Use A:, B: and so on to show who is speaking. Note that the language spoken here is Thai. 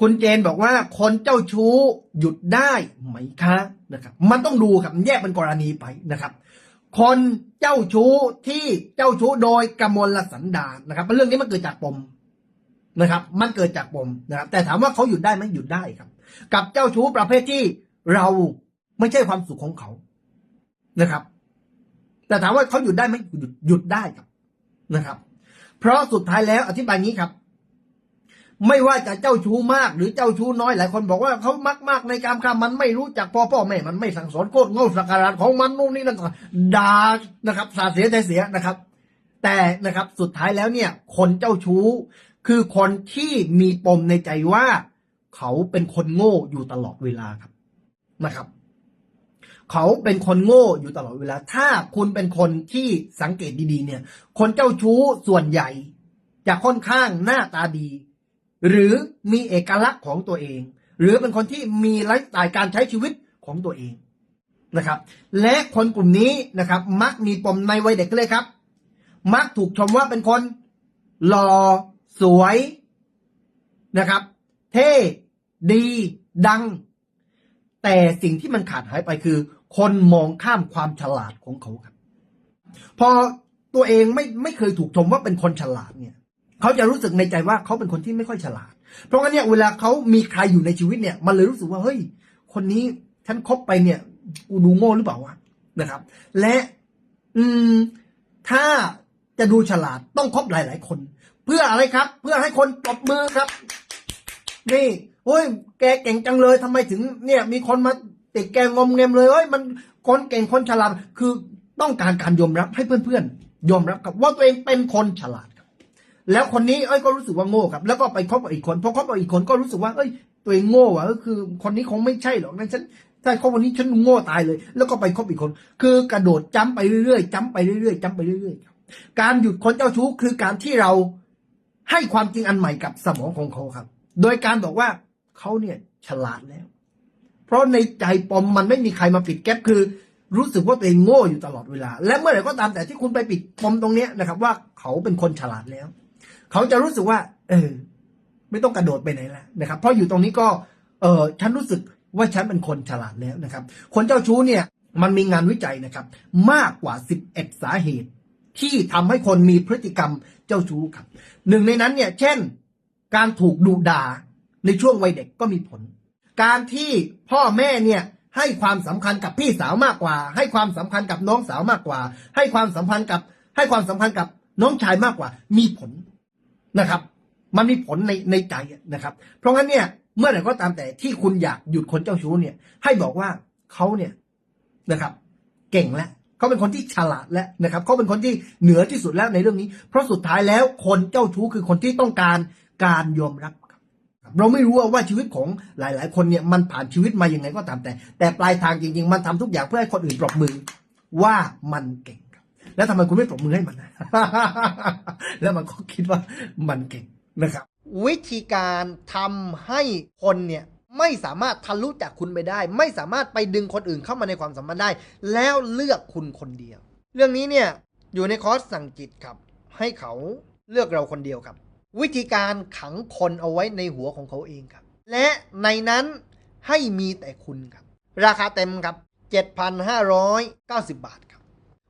A: คุณเจนบอกว่าคนเจ้าชู้หยุดได้ไหมคะนะครับ มันต้องดูครับแยกเป็นกรณีไปนะครับ คนเจ้าชู้ที่เจ้าชู้โดยกมลสันดานนะครับเรื่องนี้มันเกิดจากปมนะครับ มันเกิดจากปมนะครับ แต่ถามว่าเขาหยุดได้ไหมหยุดได้ครับ กับเจ้าชู้ประเภทที่เราไม่ใช่ความสุขของเขานะครับ แต่ถามว่าเขาหยุดได้ไหมหยุดหยุดได้ครับนะครับ เพราะสุดท้ายแล้วอธิบายงี้ครับ ไม่ว่าจะเจ้าชู้มากหรือเจ้าชู้น้อยหลายคนบอกว่าเขามักมากในการฆ่ามันไม่รู้จักพ่อพ่อแม่มันไม่สั่งสอนโคตรโง่สักการะของมันนู่นนี่นั่นด่านะครับ สาเสียใจเสียนะครับ แต่นะครับสุดท้ายแล้วเนี่ย คนเจ้าชู้ คือคนที่มีปมในใจว่า เขาเป็นคนโง่อยู่ตลอดเวลาครับนะครับ เขาเป็นคนโง่อยู่ตลอดเวลา ถ้าคุณเป็นคนที่สังเกตดีๆ เนี่ย คนเจ้าชู้ส่วนใหญ่จะค่อนข้างหน้าตาดี หรือมีเอกลักษณ์ของตัวเอง หรือเป็นคนที่มีไลฟ์สไตล์การใช้ชีวิตของตัวเองนะครับ และคนกลุ่มนี้นะครับ มักมีปมในวัยเด็กเลยครับ มักถูกชมว่าเป็นคนหล่อสวยนะครับ เท่ดีดัง แต่สิ่งที่มันขาดหายไปคือ คนมองข้ามความฉลาดของเขาครับ พอตัวเองไม่ไม่เคยถูกชมว่าเป็นคนฉลาดเนี่ย เขาจะรู้สึกในใจว่าเขาเป็นคนที่ไม่ค่อยฉลาด เพราะงั้นเนี่ยเวลาเขามีใครอยู่ในชีวิตเนี่ย มันเลยรู้สึกว่าเฮ้ย คนนี้ฉันคบไปเนี่ยกูดูโง่หรือเปล่าวะนะครับ และอืมถ้าจะดูฉลาดต้องคบหลาย ๆ คน เพื่ออะไรครับ เพื่อให้คนปรบมือครับ นี่โอ้ยแกเก่งจังเลยทำไมถึง เนี่ย มีคนมาติดแกงมเงมเลยเอ้ยมันคนเก่งคนฉลาดคือต้องการการยอมรับให้เพื่อนๆยอมรับครับว่าตัวเองเป็นคนฉลาด แล้วคนนี้เอ้ยก็รู้สึกว่าโง่ครับ แล้วก็ไปคบกับอีกคนพอคบกับอีกคนก็รู้สึกว่าเอ้ย ตัวเองโง่ว่ะก็คือคนนี้คงไม่ใช่หรอกนะฉันถ้าคบคนนี้ฉันโง่ตายเลย แล้วก็ไปคบอีกคน คือกระโดดจ้ำไปเรื่อยๆจ้ำไปเรื่อยๆจ้ำไปเรื่อยๆการหยุดคนเจ้าชู้คือการที่เราให้ความจริงอันใหม่กับสมองของเขาครับ โดยการบอกว่าเขาเนี่ยฉลาดแล้ว เพราะในใจปมมันไม่มีใครมาปิดแก๊ปคือ รู้สึกว่าตัวเองโง่อยู่ตลอดเวลา และเมื่อไหร่ก็ตามแต่ที่คุณไปปิดปมตรงเนี้ยนะครับ ว่าเขาเป็นคนฉลาดแล้ว เขาจะรู้สึกว่า เออ ไม่ต้องกระโดดไปไหนแล้วนะครับ เพราะอยู่ตรงนี้ก็ เออฉันรู้สึกว่าฉันเป็นคนฉลาดแล้วนะครับ คนเจ้าชู้เนี่ย มันมีงานวิจัยนะครับ มากกว่า 11 สาเหตุ ที่ทำให้คนมีพฤติกรรมเจ้าชู้ครับ หนึ่งในนั้นเนี่ย เช่น การถูกดุด่าในช่วงวัยเด็กก็มีผล การที่พ่อแม่เนี่ยให้ความสำคัญกับพี่สาวมากกว่า ให้ความสำคัญกับน้องสาวมากกว่า ให้ความสัมพันธ์กับ ให้ความสัมพันธ์กับน้องชายมากกว่า มีผล นะครับ มันมีผลในในใจนะครับ เพราะงั้นเนี่ยเมื่อไหร่ก็ตามแต่ที่คุณอยากหยุดคนเจ้าชู้เนี่ย ให้บอกว่าเขาเนี่ยนะครับ เก่งแล้วเขาเป็นคนที่ฉลาดแล้วนะครับเขาเป็นคนที่เหนือที่สุดแล้วในเรื่องนี้ เพราะสุดท้ายแล้วคนเจ้าชู้คือคนที่ต้องการการยอมรับครับเราไม่รู้ว่าชีวิตของหลาย ๆ คนเนี่ยมันผ่านชีวิตมาอย่างไงก็ตามแต่ แต่ปลายทางจริง ๆ มันทำทุกอย่างเพื่อให้คนอื่นปรบมือว่ามันเก่ง แล้วทำไมคุณไม่ปรบมือให้มัน แล้วมันก็คิดว่ามันเก่งนะครับ
B: วิธีการทำให้คนเนี่ยไม่สามารถทะลุจากคุณไปได้ ไม่สามารถไปดึงคนอื่นเข้ามาในความสัมพันธ์ได้ แล้วเลือกคุณคนเดียว เรื่องนี้เนี่ยอยู่ในคอร์สสั่งจิตครับ ให้เขาเลือกเราคนเดียวครับ วิธีการขังคนเอาไว้ในหัวของเขาเองครับ และในนั้นให้มีแต่คุณครับ ราคาเต็มครับ 7,590 บาท